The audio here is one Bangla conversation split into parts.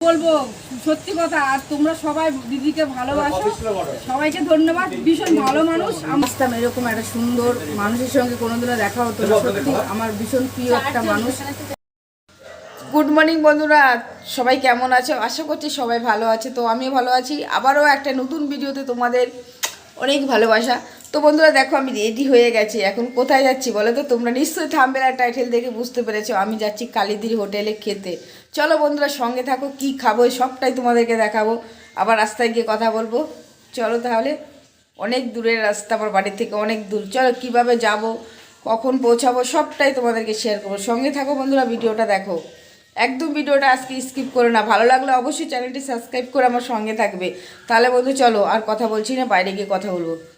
বলব সত্যি কথা আর তোমরা সবাই দিদিকে ভালোবাসো। সবাইকে ধন্যবাদ ভীষণ ভালো মানুষ। আমি আসতাম এরকম একটা সুন্দর মানুষের সঙ্গে কোনোদিনও দেখা হতো না। সত্যি আমার ভীষণ প্রিয় একটা মানুষ। গুড মর্নিং বন্ধুরা সবাই কেমন আছে? আশা করছি সবাই ভালো আছে তো আমিও ভালো আছি। আবারও একটা নতুন ভিডিওতে তোমাদের অনেক ভালোবাসা। তো বন্ধুরা দেখো আমি রেডি হয়ে গেছি। এখন কোথায় যাচ্ছি বলো তো? তোমরা নিশ্চয়ই থাম্বেলার টাইটেল দেখে বুঝতে পেরেছ। আমি যাচ্ছি কালীদির হোটেলে খেতে। চলো বন্ধুরা, সঙ্গে থাকো, কি খাব সবটাই তোমাদেরকে দেখাবো। আবার রাস্তায় গিয়ে কথা বলব। চলো তাহলে, অনেক দূরের রাস্তা, আমার বাড়ি থেকে অনেক দূর। চলো, কীভাবে যাব, কখন পৌঁছাবো, সবটাই তোমাদেরকে শেয়ার করব। সঙ্গে থাকো বন্ধুরা, ভিডিওটা দেখো। একদম ভিডিওটা আজকে স্কিপ করো না। ভালো লাগলে অবশ্যই চ্যানেলটি সাবস্ক্রাইব করে আমার সঙ্গে থাকবে। তাহলে বন্ধু, চলো, আর কথা বলছি না, বাইরে গিয়ে কথা বলব।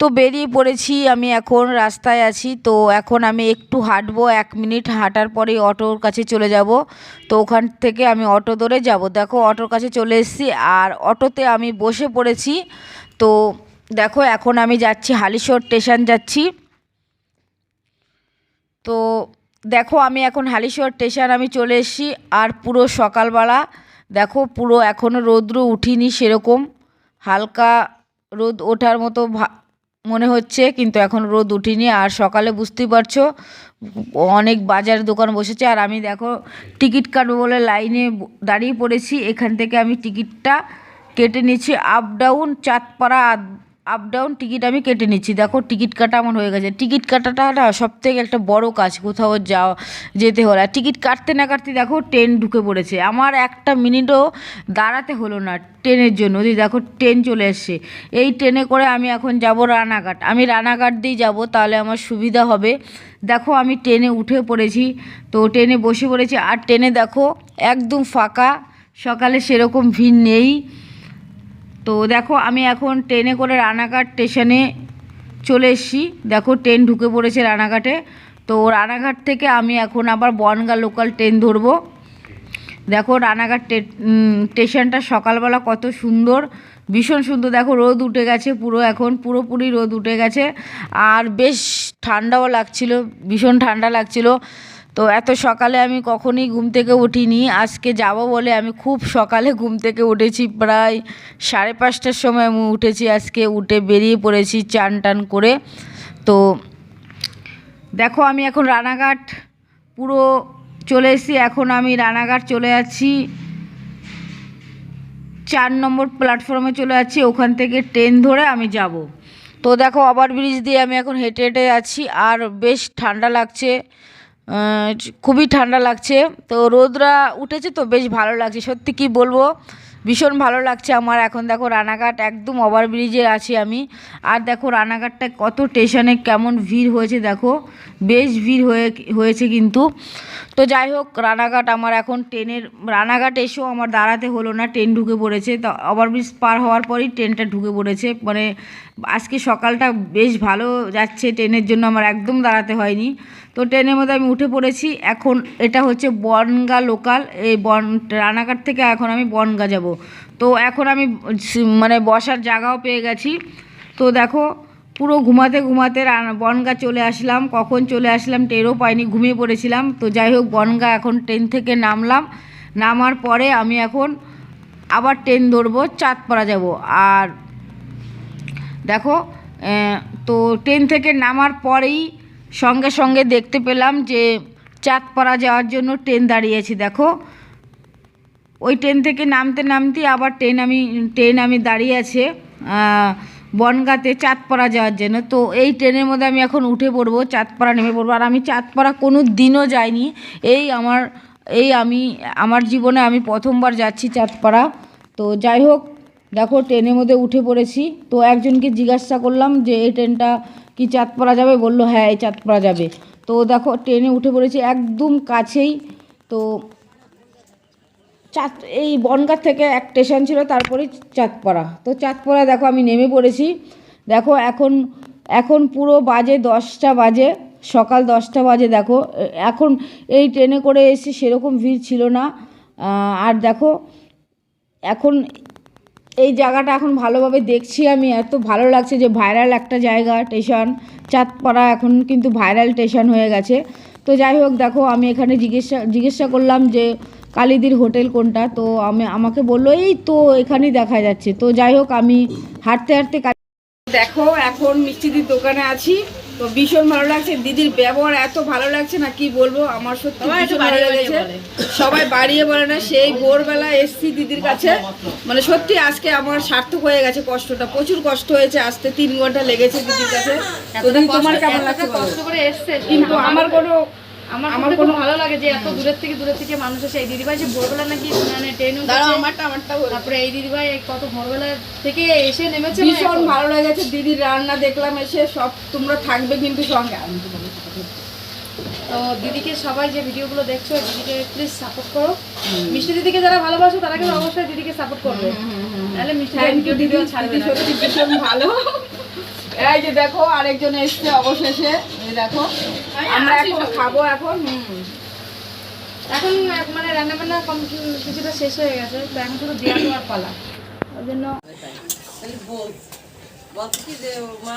তো বেরিয়ে পড়েছি, আমি এখন রাস্তায় আছি। তো এখন আমি একটু হাঁটবো, এক মিনিট হাঁটার পরেই অটোর কাছে চলে যাব। তো ওখান থেকে আমি অটো ধরে যাব। দেখো, অটোর কাছে চলে এসেছি আর অটোতে আমি বসে পড়েছি। তো দেখো, এখন আমি যাচ্ছি, হালিশহর স্টেশন যাচ্ছি। তো দেখো, আমি এখন হালিশহর স্টেশন আমি চলে এসেছি আর পুরো সকালবেলা। দেখো, পুরো এখনও রৌদ্র উঠিনি সেরকম। হালকা রোদ ওঠার মতো মনে হচ্ছে, কিন্তু এখন রোদ উঠিনি আর সকালে বুঝতেই পারছ, অনেক বাজার দোকান বসেছে আর আমি দেখো টিকিট কাটবো বলে লাইনে দাঁড়িয়ে পড়েছি। এখান থেকে আমি টিকিটটা কেটে নিয়েছি। Up down Chandpara up down ticket আমি কেটে নিচ্ছি। দেখো টিকিট কাটা আমার হয়ে গেছে। টিকিট কাটাটা না সব থেকে একটা বড় কাজ, কোথাও যাওয়া, যেতে হলে। আর টিকিট কাটতে না কাটতে দেখো ট্রেন ঢুকে পড়েছে। আমার একটা মিনিটও দাঁড়াতে হলো না ট্রেনের জন্য। ওই দেখো ট্রেন চলে এসছে। এই ট্রেনে করে আমি এখন যাব রানাঘাট। আমি রানাঘাট দিয়ে যাব, তাহলে আমার সুবিধা হবে। দেখো, আমি ট্রেনে উঠে পড়েছি। তো ট্রেনে বসে পড়েছি। আর ট্রেনে দেখো, একদম ফাঁকা। সকালে সেরকম ভিড় নেই। তো দেখো, আমি এখন ট্রেনে করে রানাঘাট স্টেশনে চলে এসেছি। দেখো, ট্রেন ঢুকে পড়েছে রানাঘাটে। তো রানাঘাট থেকে আমি এখন আবার বনগা লোকাল ট্রেন ধরবো। দেখো, রানাঘাট স্টেশনটা সকালবেলা কত সুন্দর, ভীষণ সুন্দর। দেখো, রোদ উঠে গেছে পুরো এখন, পুরোপুরি রোদ উঠে গেছে। আর বেশ ঠান্ডাও লাগছিল, ভীষণ ঠান্ডা লাগছিল। তো এত সকালে আমি কখনই ঘুম থেকে উঠিনি। আজকে যাব বলে আমি খুব সকালে ঘুম থেকে উঠেছি। প্রায় সাড়ে পাঁচটার সময় আমি উঠেছি। আজকে উঠে বেরিয়ে পড়েছি চান টান করে। তো দেখো আমি এখন রানাঘাট পুরো চলে এসেছি। এখন আমি রানাঘাট চলে যাচ্ছি। চার নম্বর প্ল্যাটফর্মে চলে যাচ্ছি। ওখান থেকে ট্রেন ধরে আমি যাব। তো দেখো ওভারব্রিজ দিয়ে আমি এখন হেঁটে হেঁটে যাচ্ছি। আর বেশ ঠান্ডা লাগছে। খুবই ঠান্ডা লাগছে। তো রোদরা উঠেছে তো বেশ ভালো লাগছে। সত্যি কি বলব? ভীষণ ভালো লাগছে আমার। এখন দেখো রানাঘাট একদম ওভারব্রিজে আছি আমি। আর দেখো রানাঘাটটা কত স্টেশনে কেমন ভিড় হয়েছে দেখো। বেশ ভিড় হয়ে, হয়েছে কিন্তু। তো যাই হোক, রানাঘাট আমার এখন ট্রেনের, রানাঘাট এসেও আমার দাঁড়াতে হলো না। ট্রেন ঢুকে পড়েছে। তো ওভারব্রিজ পার হওয়ার পরই ট্রেনটা ঢুকে পড়েছে। মানে আজকে সকালটা বেশ ভালো যাচ্ছে। ট্রেনের জন্য আমার একদম দাঁড়াতে হয়নি। তো ট্রেনের মধ্যে আমি উঠে পড়েছি। এখন এটা হচ্ছে বনগা লোকাল এই বন, রানাঘাট থেকে এখন আমি বনগা যাব। তো এখন আমি মানে বসার জায়গাও পেয়ে গেছি। তো দেখো, পুরো ঘুমাতে ঘুমাতে বনগা চলে আসলাম। কখন চলে আসলাম টেরও পাইনি, ঘুমিয়ে পড়েছিলাম। তো যাই হোক, বনগা এখন ট্রেন থেকে নামলাম। নামার পরে আমি এখন আবার ট্রেন ধরবো, চাঁদপাড়া যাব। আর দেখো তো ট্রেন থেকে নামার পরেই সঙ্গে সঙ্গে দেখতে পেলাম যে চাঁদপাড়া যাওয়ার জন্য ট্রেন দাঁড়িয়েছে, দেখো। ওই ট্রেন থেকে নামতে নামতে আবার ট্রেন আমি ট্রেন আমি দাঁড়িয়ে আছে বনগাঁতে চাঁদপাড়া যাওয়ার জন্য। তো এই ট্রেনের মধ্যে আমি এখন উঠে পড়ব, চাঁদপাড়া নেমে পড়ব। আর আমি চাঁদপাড়া কোনো দিনও যাইনি। এই আমার, এই আমি, আমার জীবনে আমি প্রথমবার যাচ্ছি চাঁদপাড়া। তো যাই হোক, দেখো, ট্রেনের মধ্যে উঠে পড়েছি। তো একজনকে জিজ্ঞাসা করলাম যে, এই ট্রেনটা কি চাঁদপাড়া যাবে? বলল হ্যাঁ এই চাঁদপাড়া যাবে। তো দেখো, ট্রেনে উঠে পড়েছি একদম কাছেই। তো চাঁদ, এই বনগাঁ থেকে এক স্টেশন ছিল, তারপরে চাঁদপাড়া তো চাঁদপাড়া দেখো, আমি নেমে পড়েছি। দেখো, এখন এখন পুরো বাজে দশটা বাজে, সকাল দশটা বাজে, দেখো। এখন এই ট্রেনে করে এসে সেরকম ভিড় ছিল না। আর দেখো, এখন এই জায়গাটা এখন ভালোভাবে দেখছি আমি। এত ভালো লাগছে যে ভাইরাল একটা জায়গা স্টেশন চাঁদপাড়া এখন কিন্তু ভাইরাল স্টেশন হয়ে গেছে। তো যাই হোক, দেখো, আমি এখানে জিজ্ঞাসা জিজ্ঞাসা করলাম যে কালিদির হোটেল কোনটা? তো আমি, আমাকে বলল, এই তো এখানেই দেখা যাচ্ছে। তো যাই হোক, আমি হাঁটতে হাঁটতে দেখো, এখন মিষ্টিদির দোকানে আছি। তো ভীষণ ভালো লাগছে। দিদির ব্যবহার এত ভালো লাগছে না কি বলব? আমার সত্যি ভীষণ ভালো লেগেছে। সবাই বাড়িয়ে বলে না সেই ভোরবেলা এসছি দিদির কাছে। মানে সত্যি আজকে আমার সার্থক হয়ে গেছে কষ্টটা প্রচুর কষ্ট হয়েছে আসতে তিন ঘণ্টা লেগেছে দিদির কাছে। তোমার কেমন লাগছে কষ্ট করে এসছে। কিন্তু আমার কোনো আমার কোনো- ভালো লাগে যে এত দূরের থেকে দূরের থেকে মানুষ এসে এই দিদিভাই যে ভোরবেলা নাকি মানে ট্রেন আমারটা আমারটা তারপরে এই দিদিভাই কত ভোরবেলা থেকে এসে নেমেছে মানে ভীষণ ভালো লেগেছে দিদির রান্না দেখলাম এসে সব তোমরা থাকবে কিন্তু সঙ্গে। আমি তো তো দিদিকে সবাই যে ভিডিওগুলো দেখছ দিদিকে প্লিজ সাপোর্ট করো। মিষ্টি দিদিকে যারা ভালোবাসো তারা কিন্তু অবশ্যই দিদিকে সাপোর্ট করবে। তাহলে মিষ্টি ভিডিও ছাড়বে সত্যি ভীষণ ভালো। এই যে দেখো আরেকজন এসছে অবশেষে। এই দেখো আমরা এখন খাব এখন হুম। এখন মানে রান্না বান্না কিছুটা শেষ হয়ে গেছে তো এখন শুধু দেওয়া দেওয়ার পালা। ওই জন্য বলছি যে মা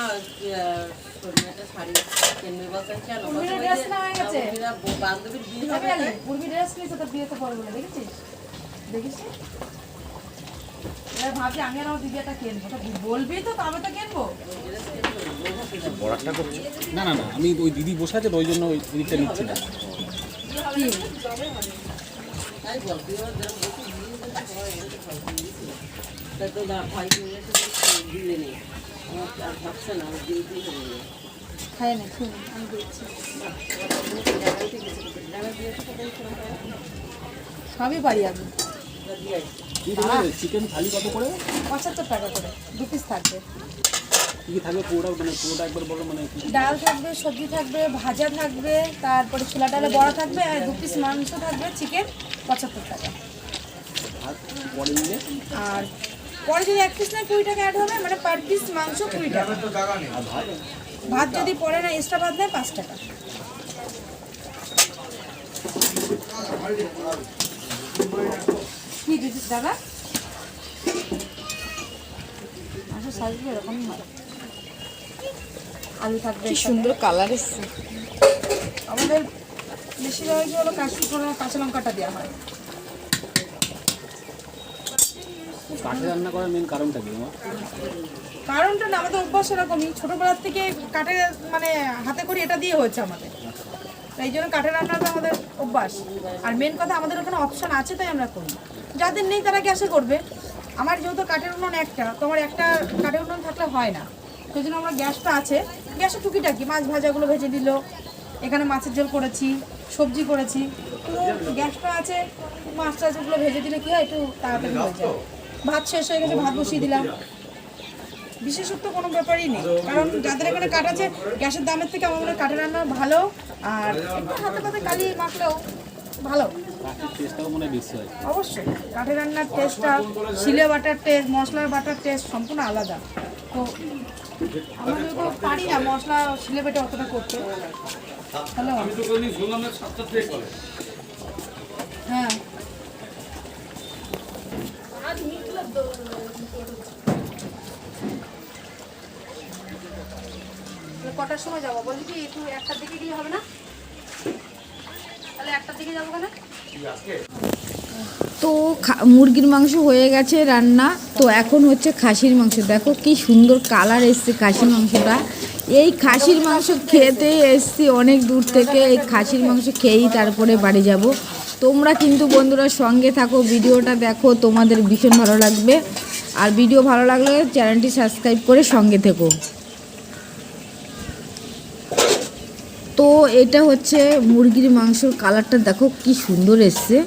একটা শাড়ি কিনবে বলছেন কেন? হয়ে? বান্ধবীর বিয়ে হবে? পূর্বী ড্রেস নিয়েছে তোর বিয়েতে না দেখেছিস? দেখিস? এবার ভাবছি আমি আর আমার দিদি একটা কিনবো। তা বলবি তো তবে তো কিনবো। না না না আমি ওই দিদি বসে আছে ওই জন্য ওই দিকটা নিচ্ছি না। না, খাই আমি? সবই পারি আমি চিকেন থালি কত করে? পঁচাত্তর টাকা করে দু পিস থাকবে। কি থাকবে পুরোটা? মানে পুরোটা একবার বলো মানে ডাল থাকবে সবজি থাকবে ভাজা থাকবে তারপরে ছোলা ডালে বড়া থাকবে আর দু পিস মাংস থাকবে চিকেন পঁচাত্তর টাকা। ভাত পরে আর পরে যদি এক পিস না কুড়ি টাকা অ্যাড হবে মানে পার পিস মাংস কুড়ি টাকা। ভাত? ভাত যদি পরে না এক্সট্রা ভাত দেয় পাঁচ টাকা। কি দিদিস দাদা? আচ্ছা সাইজগুলো হয় আলু থাকবে কি সুন্দর কালার এসছে। আমাদের বেশিরভাগই হলো করে কাঁচা লঙ্কাটা দেওয়া হয়। কাঠে রান্না করার মেন কারণটা কি আমার কারণটা না আমাদের অভ্যাস এরকমই। ছোটোবেলার থেকে কাঠে মানে হাতে করে এটা দিয়ে হয়েছে আমাদের। তাই জন্য কাঠের রান্নাটা আমাদের অভ্যাস। আর মেন কথা আমাদের ওখানে অপশন আছে তাই আমরা করি। যাদের নেই তারা গ্যাসে করবে? আমার যেহেতু কাঠের উনুন একটা, তো আমার একটা কাঠের উনুন থাকলে হয় না। সেই জন্য আমার গ্যাসটা আছে। গ্যাসে টুকিটাকি, মাছ ভাজাগুলো ভেজে দিল এখানে মাছের ঝোল করেছি, সবজি করেছি। তো গ্যাসটা আছে, মাছ টাছগুলো ভেজে দিলে কী হয়, একটু তাড়াতাড়ি হয়ে যায়। ভাত শেষ হয়ে গেছে, ভাত বসিয়ে দিলাম। বিশেষত্ব কোনো ব্যাপারই নেই। কারণ যাদের এখানে কাঠ আছে, গ্যাসের দামের থেকে আমার মনে হয় কাঠের রান্না ভালো, আর একটু হাতে পাতে কালি মাখলেও ভালো। অবশ্যই। কাঠের রান্নার টেস্টটা শিলে বাটার টেস্ট মশলার বাটার টেস্ট সম্পূর্ণ আলাদা। তো আমরা যেহেতু পারি না, মশলা শিলে বেটে অতটা করতে। হ্যালো হ্যাঁ। কটার সময় যাব? বলছি কি, একটু একটার দিকে গিয়ে হবে না? তাহলে একটার দিকে যাব কেন? তো মুরগির মাংস হয়ে গেছে রান্না। তো এখন হচ্ছে খাসির মাংস। দেখো কি সুন্দর কালার এসছে খাসির মাংসটা। এই খাসির মাংস খেতে এসছি অনেক দূর থেকে। এই খাসির মাংস খেয়েই তারপরে বাড়ি যাব। তোমরা কিন্তু বন্ধুরা সঙ্গে থাকো, ভিডিওটা দেখো, তোমাদের ভীষণ ভালো লাগবে। আর ভিডিও ভালো লাগলে চ্যানেলটি সাবস্ক্রাইব করে সঙ্গে থেকো তো এটা হচ্ছে মুরগির মাংসর কালারটা দেখো কি সুন্দর এসছে।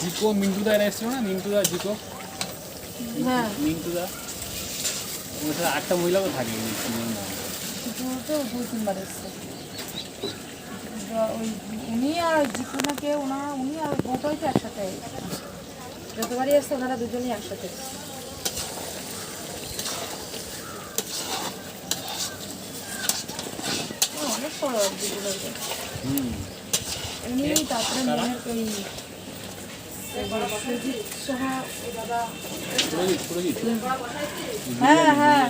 জিকো, মিন্টুদা এরা এসেছিল না? মিন্টুদা, জিকো। হ্যাঁ। মিন্টুদা? ওর সাথে আটটা মহিলাও থাকে দুই তিনবার এসছে। ওই উনি আর ওই জিকুনাকে ওনার উনি আর বউটাই তো একসাথে যতবারই এসছে ওনারা দুজনেই একসাথে। এসছে। এমনি তারপরে ওই হ্যাঁ হ্যাঁ।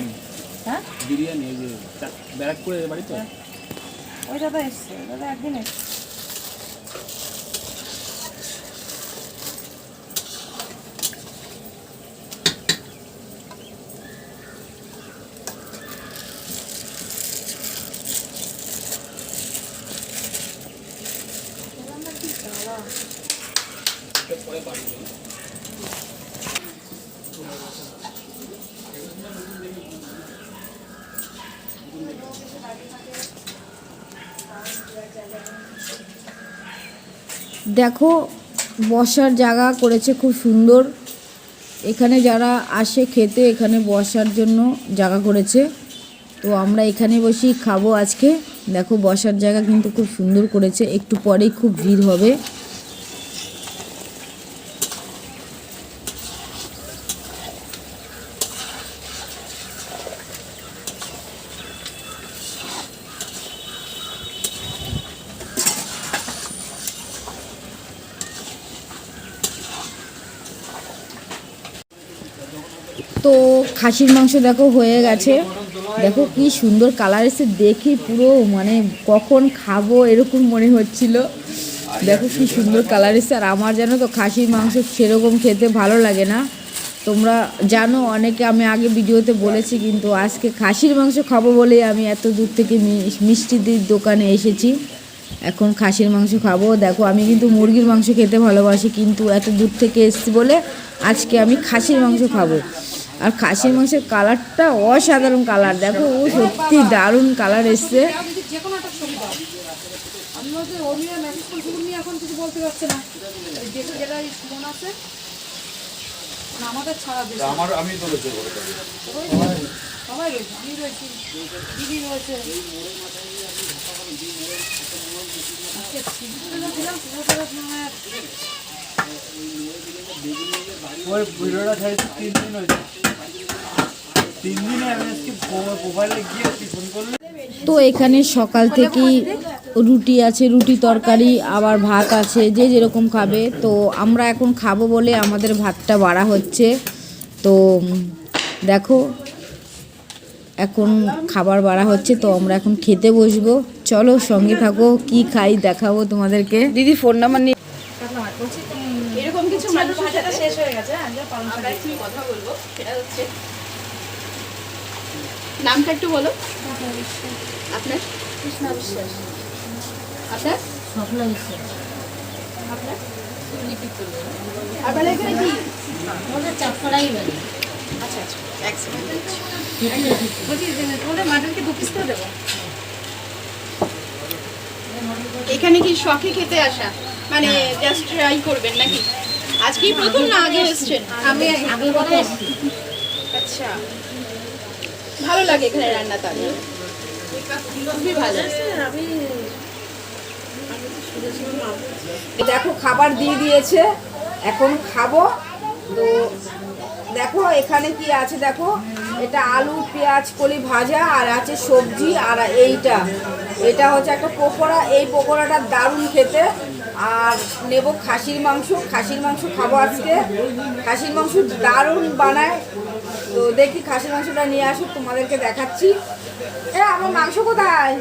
হ্যাঁ বিরিয়ানি এই যে ব্যারাকপুরের বাড়ি তো? ওই দাদা এসছে দাদা একদিন এসছে। দেখো, বসার জায়গা করেছে খুব সুন্দর। এখানে যারা আসে খেতে, এখানে বসার জন্য জায়গা করেছে। তো আমরা এখানে বসি খাব আজকে। দেখো, বসার জায়গা কিন্তু খুব সুন্দর করেছে। একটু পরেই খুব ভিড় হবে। তো খাসির মাংস দেখো হয়ে গেছে। দেখো কি সুন্দর কালার এসে দেখি পুরো মানে কখন খাব এরকম মনে হচ্ছিল। দেখো কি সুন্দর কালার এসে আর আমার জানো তো খাসির মাংস সেরকম খেতে ভালো লাগে না। তোমরা জানো, অনেকে আমি আগে ভিডিওতে বলেছি, কিন্তু আজকে খাসির মাংস খাব বলেই আমি এত দূর থেকে মি- মিষ্টিদের দোকানে এসেছি। এখন খাসির মাংস খাব। দেখো আমি কিন্তু মুরগির মাংস খেতে ভালোবাসি কিন্তু এত দূর থেকে এসেছি বলে আজকে আমি খাসির মাংস খাব। আর খাসির মাংসের কালারটা অসাধারণ কালার। দেখো ও সত্যি দারুণ কালার এসছে। আমার আমি তো রয়েছে দিদি রয়েছে। তিন দিন হয়েছে। তিন দিনে আমি আজকে করলে তো এখানে সকাল থেকেই রুটি আছে, রুটি তরকারি, আবার ভাত আছে, যে যেরকম খাবে। তো আমরা এখন খাব বলে আমাদের ভাতটা বাড়া হচ্ছে। তো দেখো, এখন খাবার বাড়া হচ্ছে, তো আমরা এখন খেতে বসবো। চলো সঙ্গে থাকো কি খাই দেখাবো তোমাদেরকে। দিদি ফোন নাম্বার নিয়ে এরকম কিছু মানুষ ভাজাটা শেষ হয়ে গেছে যা পালং শাক একটু কথা বলব সেটা হচ্ছে নামটা একটু বলো। আপনার? কৃষ্ণা বিশ্বাস। আপনার? আপনার? আপনার এখানে কি? আচ্ছা আচ্ছা। এক সেকেন্ড বলছি তোমাদের মাটনকে দু পিস করে দেবো। এখানে কি শখে খেতে আসা? মানে জাস্ট ট্রাই করবেন নাকি? আজকেই প্রথম না আগে এসেছেন? আমি আগে আচ্ছা। ভালো লাগে এখানে রান্না তাহলে? খুবই ভালো। আমি দেখো খাবার দিয়ে দিয়েছে। এখন খাব। তো দেখো এখানে কি আছে দেখো? এটা আলু পেঁয়াজ কলি ভাজা আর আছে সবজি আর এইটা। এটা হচ্ছে একটা পকোড়া। এই পকোড়াটা দারুণ খেতে। আর নেব খাসির মাংস। খাসির মাংস খাব আজকে। খাসির মাংস দারুণ বানায়। তো দেখি খাসির মাংসটা নিয়ে আসুক তোমাদেরকে দেখাচ্ছি। এ, আমার মাংস কোথায়?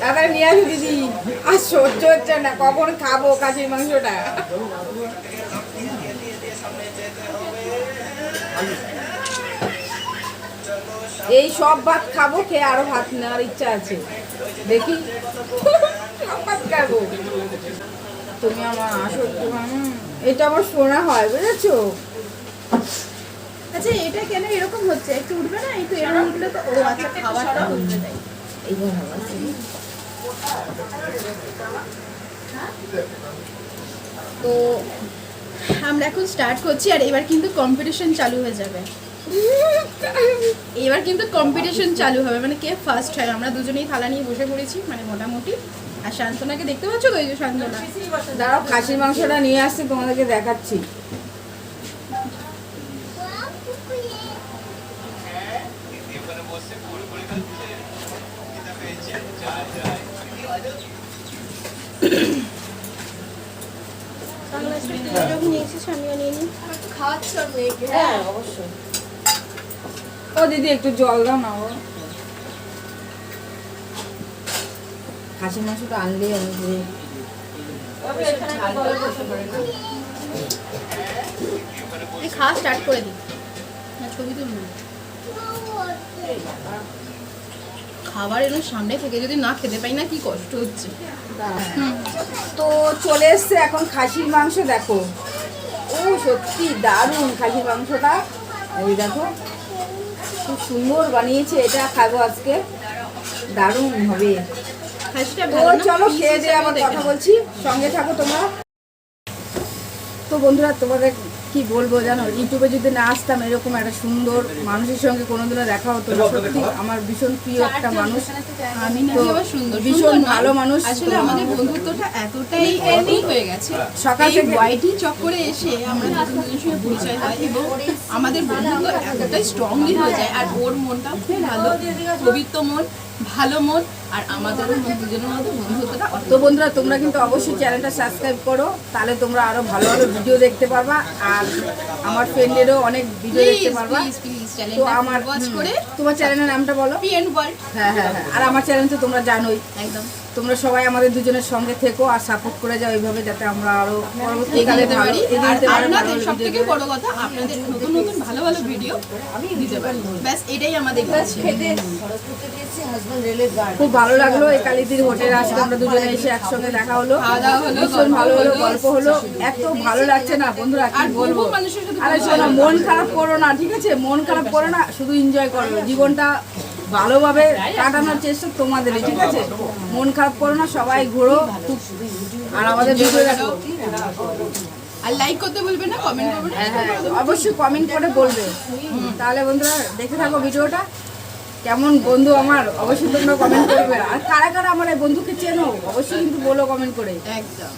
দাদা, নিয়ে আসো দিদি। আর সহ্য হচ্ছে না, কখন খাব খাসির মাংসটা? এই সব ভাত খাব খেয়ে আরও ভাত নেওয়ার ইচ্ছা আছে। দেখি। সব ভাত খাব। তুমি আমার আসো এটা আমার শোনা হয় বুঝেছ? আচ্ছা এটা কেন এরকম হচ্ছে? একটু উঠবে না? একটু এরকম উঠলে তো ও আচ্ছা খাবারটা উঠবে তাই। এইবার আবার তো আমরা এখন স্টার্ট করছি আর এবার কিন্তু কম্পিটিশন চালু হয়ে যাবে। এবার কিন্তু কম্পিটিশন চালু হবে। মানে কে ফার্স্ট হয়? আমরা দুজনেই থালা নিয়ে বসে পড়েছি মানে মোটামুটি। আর শান্তনাকে দেখতে পাচ্ছ তো এই যে শান্তনা? দাঁড়াও খাসির মাংসটা নিয়ে আসছি তোমাদেরকে দেখাচ্ছি। হ্যাঁ অবশ্যই। ও দিদি একটু জল দাও না ও। খাসি মাংসটা আনলে খাওয়া স্টার্ট করে দিই। না ছবি তুলবো খাবার এরকম সামনে থেকে যদি না খেতে পাই না কি কষ্ট হচ্ছে। তো চলে এসছে এখন খাসির মাংস দেখো। ও সত্যি দারুণ খাসির মাংসটা। এই দেখো। সুন্দর বানিয়েছে এটা খাব আজকে। দারুণ হবে? চলো খেয়ে দিয়ে আমার আবার কথা বলছি। সঙ্গে থাকো তোমরা। তো বন্ধুরা তোমাদের কি বলব জানো? ইউটিউবে যদি না আসতাম এরকম একটা সুন্দর মানুষের সঙ্গে কোনোদিনও দেখা হতো না। সত্যি আমার ভীষণ প্রিয় একটা মানুষ। আমি তো ভীষণ ভালো মানুষ। আসলে আমাদের বন্ধুত্বটা এতটাই এতই হয়ে গেছে। সকাল থেকে- ওয়াইটি চক্করে এসে আমরা দুজন দুজনের সঙ্গে পরিচয় হয় এবং আমাদের বন্ধুত্ব এতটাই স্ট্রংলি হয়ে যায়। আর ওর মনটা খুব ভালো। পবিত্র মন। ভালো মন আর আমাদের দুজনের মধ্যে বন্ধুত্বটা। তো বন্ধুরা তোমরা কিন্তু অবশ্যই চ্যানেলটা সাবস্ক্রাইব করো তাহলে তোমরা আরও ভালো ভালো ভিডিও দেখতে পারবা আর আমার ফ্রেন্ডেরও অনেক ভিডিও দেখতে পারবা। তো আমার তোমার চ্যানেলের নামটা বলো। হ্যাঁ হ্যাঁ হ্যাঁ। আর আমার চ্যানেল তো তোমরা জানোই। একদম। তোমরা সবাই আমাদের দুজনের সঙ্গে থেকো আর সাপোর্ট করে যাও এইভাবে যাতে আমরা আরও পরবর্তীকালে পারি। আপনাদের বড় কথা আপনাদের নতুন নতুন ভালো ভালো ভিডিও দিতে পারি। ব্যাস এটাই আমাদের খুব ভালো লাগল এই কালীদির হোটেলে আজকে আমরা দুজনে এসে একসঙ্গে দেখা হলো। খাওয়া দাওয়া হলো, ভীষণ ভালো হলো হলো। গল্প হলো। এত ভালো লাগছে না বন্ধুরা কি আর বলব? আরে শোনো মন খারাপ করো না ঠিক আছে? মন খারাপ করো না শুধু এনজয় করো। জীবনটা ভালোভাবে কাটানোর চেষ্টা তোমাদেরই ঠিক আছে? মন খারাপ করো না সবাই ঘোরো আর আমাদের ভিডিও দেখো। আর লাইক করতে বলবেন না কমেন্ট করবেন হ্যাঁ হ্যাঁ অবশ্যই কমেন্ট করে বলবে। তাহলে বন্ধুরা দেখে থাকো ভিডিওটা কেমন বন্ধু আমার অবশ্যই তোমরা কমেন্ট করবে। আর কারা কারা আমার এই বন্ধুকে চেনো অবশ্যই কিন্তু বলো কমেন্ট করে। একদম।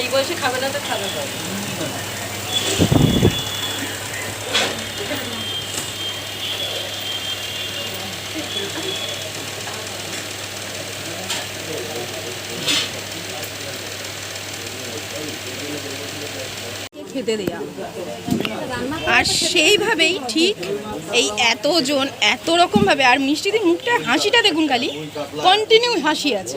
এই বয়সে খাবে না তো খাবে তো খেতে দেয়া। আর সেইভাবেই ঠিক এই এতজন এত রকমভাবে আর মিষ্টিদের মুখটা হাসিটা দেখুন খালি কন্টিনিউ হাসি আছে।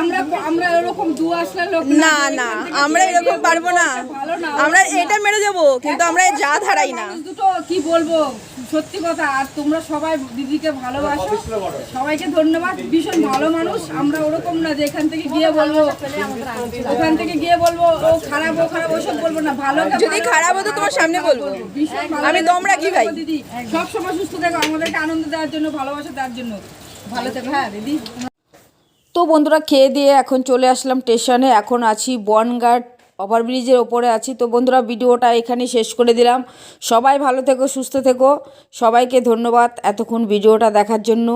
আমরা আমরা এরকম দু আসলার লোক না না আমরা এরকম পারব না। আমরা এটা মেরে যাব কিন্তু আমরা যা ধারাই না। দুটো কি বলব? সত্যি কথা আর তোমরা সবাই দিদিকে ভালোবাসো। সবাইকে ধন্যবাদ ভীষণ ভালো মানুষ। আমরা ওরকম না যে এখান থেকে গিয়ে বলব ওখান থেকে গিয়ে বলব ও খারাপ ও খারাপ ওসব বলব না ভালো যদি খারাপ হতো তোমার সামনে বলব। আমি দম রাখি ভাই। দিদি সব সময় সুস্থ থাকো আমাদেরকে আনন্দ দেওয়ার জন্য ভালোবাসা দেওয়ার জন্য। ভালো থেকো হ্যাঁ দিদি? তো বন্ধুরা খেয়ে দিয়ে এখন চলে আসলাম স্টেশনে। এখন আছি বনগার্ড ওভারব্রিজের ওপরে আছি। তো বন্ধুরা ভিডিওটা এখানে শেষ করে দিলাম। সবাই ভালো থেকো, সুস্থ থেকো। সবাইকে ধন্যবাদ এতক্ষণ ভিডিওটা দেখার জন্য।